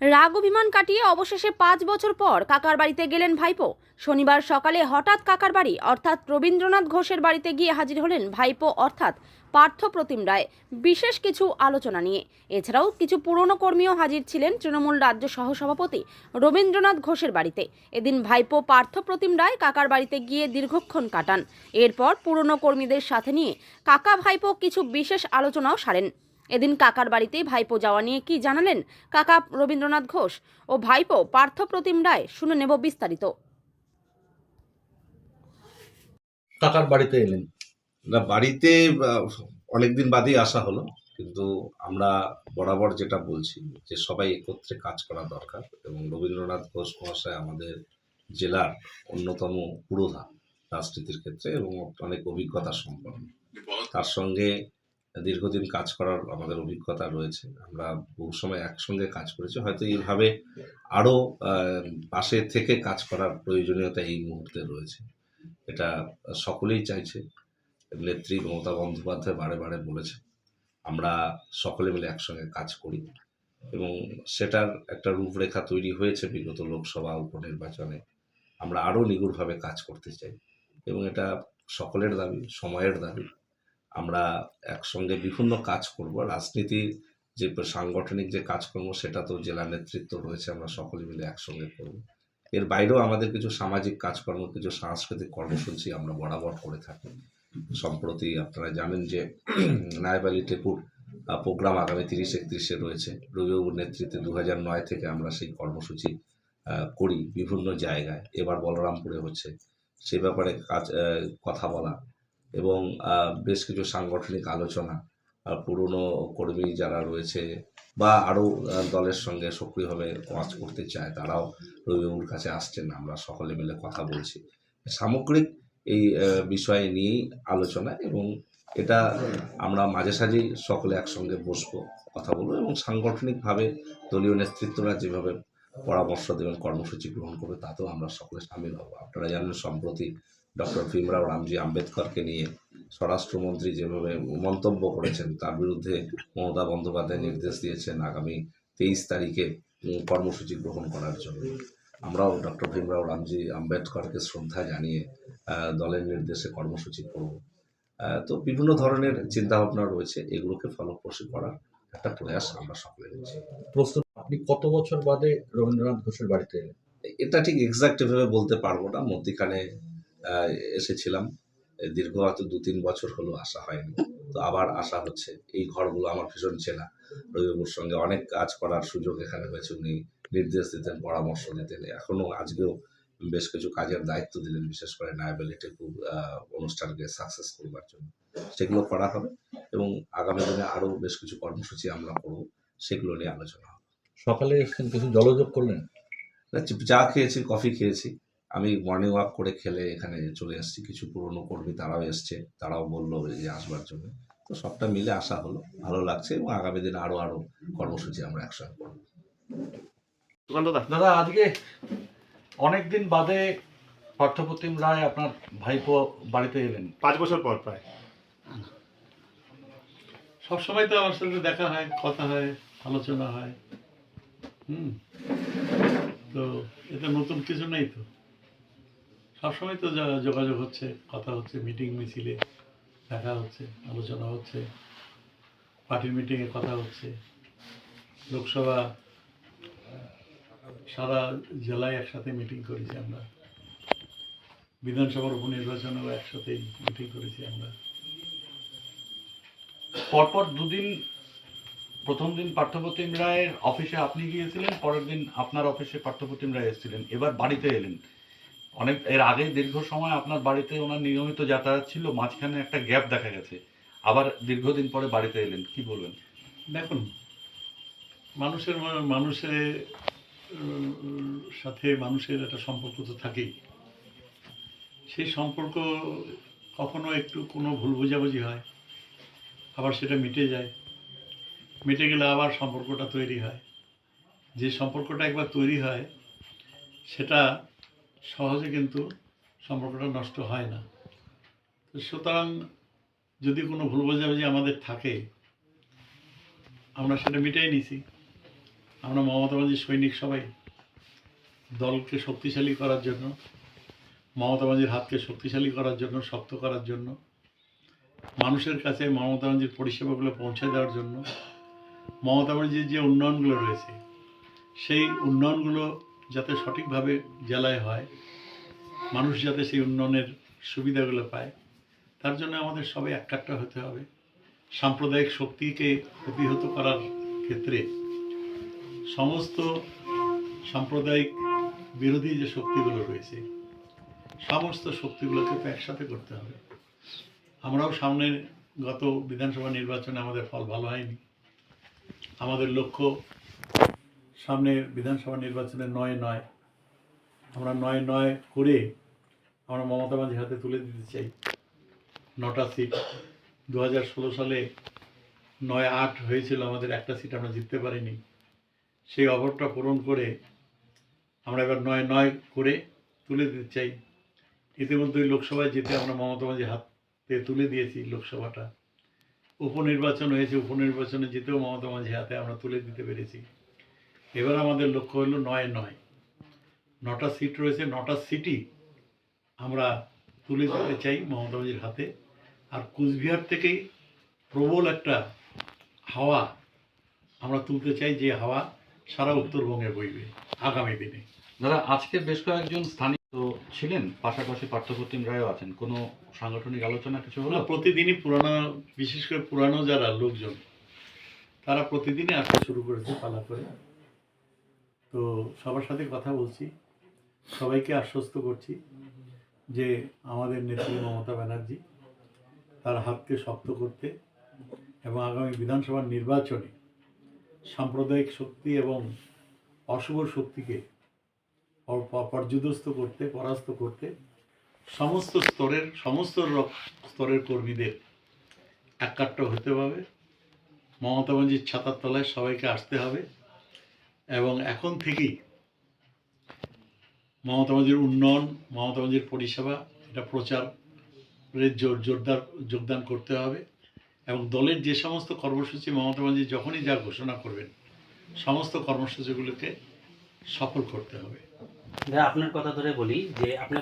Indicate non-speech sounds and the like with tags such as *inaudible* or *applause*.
রাগ অভিমান কাটিয়ে অবশেষে পাঁচ বছর পর কাকার বাড়িতে গেলেন ভাইপো। শনিবার সকালে হঠাৎ কাকার বাড়ি, অর্থাৎ রবীন্দ্রনাথ ঘোষের বাড়িতে গিয়ে হাজির হলেন ভাইপো, অর্থাৎ পার্থ প্রতিম রায়। বিশেষ কিছু আলোচনা নিয়ে। এছাড়াও কিছু পুরনো কর্মীও হাজির ছিলেন তৃণমূল রাজ্য সহসভাপতি রবীন্দ্রনাথ ঘোষের বাড়িতে। এদিন ভাইপো, পার্থ প্রতিম রায় কাকার বাড়িতে গিয়ে দীর্ঘক্ষণ কাটান। এরপর পুরনো কর্মীদের সাথে নিয়ে কাকা ভাইপো কিছু বিশেষ আলোচনাও সারেন। এদিন কাকার বাড়িতেই ভাইপো যাওয়া নিয়ে কি জানালেন কাকা রবীন্দ্রনাথ ঘোষ ও ভাইপো পার্থ প্রতিম রায়? শুনে নেব বিস্তারিত। কাকার বাড়িতে এলেন। না, বাড়িতে অনেকদিন বাদেই আসা হলো, কিন্তু আমরা বরাবর যেটা বলছি যে সবাই একত্রে কাজ করা দরকার এবং রবীন্দ্রনাথ ঘোষ মহাশয় আমাদের জেলার অন্যতম পুরোধা রাজনীতির ক্ষেত্রে এবং অনেক অভিজ্ঞতা সম্পন্ন। তার সঙ্গে দীর্ঘদিন কাজ করার আমাদের অভিজ্ঞতা রয়েছে। আমরা বহু সময় একসঙ্গে কাজ করেছি। হয়তো এইভাবে আরও পাশে থেকে কাজ করার প্রয়োজনীয়তা এই মুহূর্তে রয়েছে। এটা সকলেই চাইছে। নেত্রী মমতা বন্দ্যোপাধ্যায় বারে বারে বলেছে আমরা সকলে মিলে একসঙ্গে কাজ করি। এবং সেটার একটা রূপরেখা তৈরি হয়েছে বিগত লোকসভা উপনির্বাচনে। আমরা আরও নিগুড়ভাবে কাজ করতে চাই। এবং এটা সকলের দাবি, সময়ের দাবি। আমরা একসঙ্গে বিভিন্ন কাজ করব। রাজনীতির যে সাংগঠনিক যে কাজকর্ম, সেটা তো জেলা নেতৃত্ব রয়েছে, আমরা সকলে মিলে একসঙ্গে করব। এর বাইরেও আমাদের কিছু সামাজিক কাজকর্ম, কিছু সাংস্কৃতিক কর্মসূচি আমরা বরাবর করে থাকি। সম্প্রতি আপনারা জানেন যে *clears throat* নায়বালি টেপুর প্রোগ্রাম আগামী তিরিশ একত্রিশে রয়েছে। রবিবাবুর নেতৃত্বে দু নয় থেকে আমরা সেই কর্মসূচি করি বিভিন্ন জায়গায়। এবার বলরামপুরে হচ্ছে। সে ব্যাপারে কাজ কথা বলা এবং বেশ কিছু সাংগঠনিক আলোচনা পুরনো কর্মী যারা রয়েছে বা আরও দলের সঙ্গে সক্রিয়ভাবে কাজ করতে চায়, তারাও রবিবাবুর কাছে আসছেন, আমরা সকলে মিলে কথা বলছি। সামগ্রিক এই বিষয় নিয়েই আলোচনা এবং এটা আমরা মাঝে সাঝেই সকলে একসঙ্গে বসবো, কথা বলব এবং সাংগঠনিকভাবে দলীয় নেতৃত্বরা যেভাবে পরামর্শ দেবেন, কর্মসূচি গ্রহণ করবে, তাতেও আমরা সকলে সামিল হব। আপনারা জানেন, সম্প্রতি ডক্টর ভীমরাও রামজি আম্বেদকরকে নিয়ে স্বরাষ্ট্রমন্ত্রী যেভাবে মন্তব্য করেছেন তার বিরুদ্ধে মমতা বন্দ্যোপাধ্যায় নির্দেশ দিয়েছেন আগামী তেইশ তারিখে কর্মসূচি গ্রহণ করার জন্য। আমরাও ডক্টর ভীমরাও রামজি আম্বেদকরকে শ্রদ্ধা জানিয়ে দলের নির্দেশে কর্মসূচি করব। তো বিভিন্ন ধরনের চিন্তাভাবনা রয়েছে এগুলোকে ফলপ্রসূ করার একটা প্রয়াস আমরা সকলে নিচ্ছি প্রশ্ন আপনি কত বছর বাদে রবীন্দ্রনাথ ঘোষের বাড়িতে এলেন? এটা ঠিক এক্সাক্ট ভাবে বলতে পারব না মধ্যিখানে এসেছিলাম। দীর্ঘ হয়তো দু তিন বছর হলো আসা হয়নি। তো আবার আসা হচ্ছে। এই ঘরগুলো আমার ভীষণ চেনা। রবিবাবুর সঙ্গে অনেক কাজ করার সুযোগ এখানে হয়েছে। উনি নির্দেশ দিতেন পরামর্শ দিতেন এখনও আজকেও বেশ কিছু কাজের দায়িত্ব দিলেন বিশেষ করে নায়াবিলিটি খুব অনুষ্ঠানকে সাকসেস করবার জন্য। সেগুলো করা হবে এবং আগামী দিনে আরও বেশ কিছু কর্মসূচি আমরা করব সেগুলো নিয়ে আলোচনা হবে। সকালে কিছু জলযোগ করলেন? চা খেয়েছি কফি খেয়েছি। আমি মর্নিং ওয়াক করে খেলে এখানে চলে আসছি। কিছু পুরনো কর্মী তারাও এসছে তারাও বলল যে আসবার জন্য। তো সবটা মিলে আসা হলো ভালো লাগছে এবং আগামী দিনে আরও আরও কর্মসূচি আমরা একসঙ্গে করব। দাদা আজকে অনেকদিন বাদে পার্থপ্রতিম রায় আপনার ভাইপো বাড়িতে এলেন। পাঁচ বছর পর প্রায়। সবসময় তো আমার সাথে দেখা হয় কথা হয় আলোচনা হয়। হুম। তো এটা নতুন কিছু নেই তো? সবসময় তো যোগাযোগ হচ্ছে, কথা হচ্ছে মিটিং মিছিলে, দেখা হচ্ছে, আলোচনা হচ্ছে পার্টির মিটিংয়ে কথা হচ্ছে। লোকসভা সারা জেলায় একসাথে মিটিং করেছি আমরা। বিধানসভার উপনির্বাচনেও একসাথেই মিটিং করেছি আমরা। পরপর দুদিন, প্রথম দিন পার্থপ্রতিম রায়ের অফিসে আপনি গিয়েছিলেন, পরের দিন আপনার অফিসে পার্থপ্রতিম রায় এসেছিলেন। এবার বাড়িতে এলেন। অনেক, এর আগে দীর্ঘ সময় আপনার বাড়িতে ওনার নিয়মিত যাতায়াত ছিল, মাঝখানে একটা গ্যাপ দেখা গেছে। আবার দীর্ঘদিন পরে বাড়িতে এলেন, কি বলবেন? দেখুন, মানুষের মানুষের সাথে মানুষের একটা সম্পর্ক তো থাকেই। সেই সম্পর্ক কখনো একটু কোনো ভুল বোঝাবুঝি হয়, আবার সেটা মিটে যায়। মিটে গেলে আবার সম্পর্কটা তৈরি হয়। যে সম্পর্কটা একবার তৈরি হয়, সেটা সহজে কিন্তু সম্পর্কটা নষ্ট হয় না। তো সুতরাং যদি কোনো ভুল বোঝাবুঝি আমাদের থাকে, আমরা সেটা মিটাই নিছি। আমরা মমতা ব্যানার্জির সৈনিক সবাই, দলকে শক্তিশালী করার জন্য মমতা ব্যানার্জির হাতকে শক্তিশালী করার জন্য, শক্ত করার জন্য, মানুষের কাছে মমতা ব্যানার্জির পরিষেবাগুলো পৌঁছে দেওয়ার জন্য মমতা ব্যানার্জির যে উন্নয়নগুলো রয়েছে, সেই উন্নয়নগুলো যাতে সঠিকভাবে জেলায় হয়, মানুষ যাতে সেই উন্নয়নের সুবিধাগুলো পায়, তার জন্য আমাদের সবাই একাট্টা হতে হবে। সাম্প্রদায়িক শক্তিকে প্রতিহত করার ক্ষেত্রে সমস্ত সাম্প্রদায়িক বিরোধী যে শক্তিগুলো রয়েছে, সমস্ত শক্তিগুলোকে তো একসাথে করতে হবে। আমরাও সামনের গত বিধানসভা নির্বাচনে আমাদের ফল ভালো হয়নি। আমাদের লক্ষ্য সামনে বিধানসভা নির্বাচনে নয় নয়। আমরা নয় নয় করে আমরা মমতা ব্যানার্জির হাতে তুলে দিতে চাই। নটা সিট। দু হাজার ষোলো সালে নয় আট হয়েছিল আমাদের একটা সিট আমরা জিততে পারিনি। সেই অভাবটা পূরণ করে আমরা এবার নয় নয় করে তুলে দিতে চাই। ইতিমধ্যেই লোকসভায় যেতে আমরা মমতা ব্যানার্জির হাতে তুলে দিয়েছি লোকসভাটা। উপনির্বাচন হয়েছে, উপনির্বাচনে জিতেও মমতা ব্যানার্জির হাতে আমরা তুলে দিতে পেরেছি। এবার আমাদের লক্ষ্য হলো নয় নয়। নটা সিট রয়েছে নটা সিটি আমরা তুলে দিতে চাই মমতা ব্যানার্জির হাতে। আর কুচবিহার থেকেই প্রবল একটা হাওয়া আমরা তুলতে চাই যে হাওয়া সারা উত্তরবঙ্গে বইবে আগামী দিনে। দাদা আজকে বেশ কয়েকজন স্থানীয় ছিলেন পাশাপাশি পার্থপ্রতিম রায়ও আছেন। কোনো সাংগঠনিক আলোচনা কিছু হলো? প্রতিদিনই পুরানো বিশেষ করে পুরানো যারা লোকজন তারা প্রতিদিনই আসতে শুরু করেছে পালা করে তো সবার সাথে কথা বলছি, সবাইকে আশ্বস্ত করছি যে আমাদের নেত্রী মমতা ব্যানার্জি তার হাতকে শক্ত করতে এবং আগামী বিধানসভার নির্বাচনে সাম্প্রদায়িক শক্তি এবং অশুভ শক্তিকে পর- পর- পর্যুদস্ত করতে, পরাস্ত করতে সমস্ত স্তরের সমস্ত স্তরের কর্মীদের একাট্ট হতে হবে। মমতা ব্যানার্জির ছাতার তলায় সবাইকে আসতে হবে। এবং এখন থেকেই মমতা উন্নয়ন, মমতা পরিষেবা, এটা প্রচারের জোর, জোরদার, যোগদান করতে হবে। এবং দলের যে সমস্ত কর্মসূচি মমতা যখনই যা ঘোষণা করবেন, সমস্ত কর্মসূচিগুলোকে সফল করতে হবে। আপনার কথা ধরে বলি যে, আপনি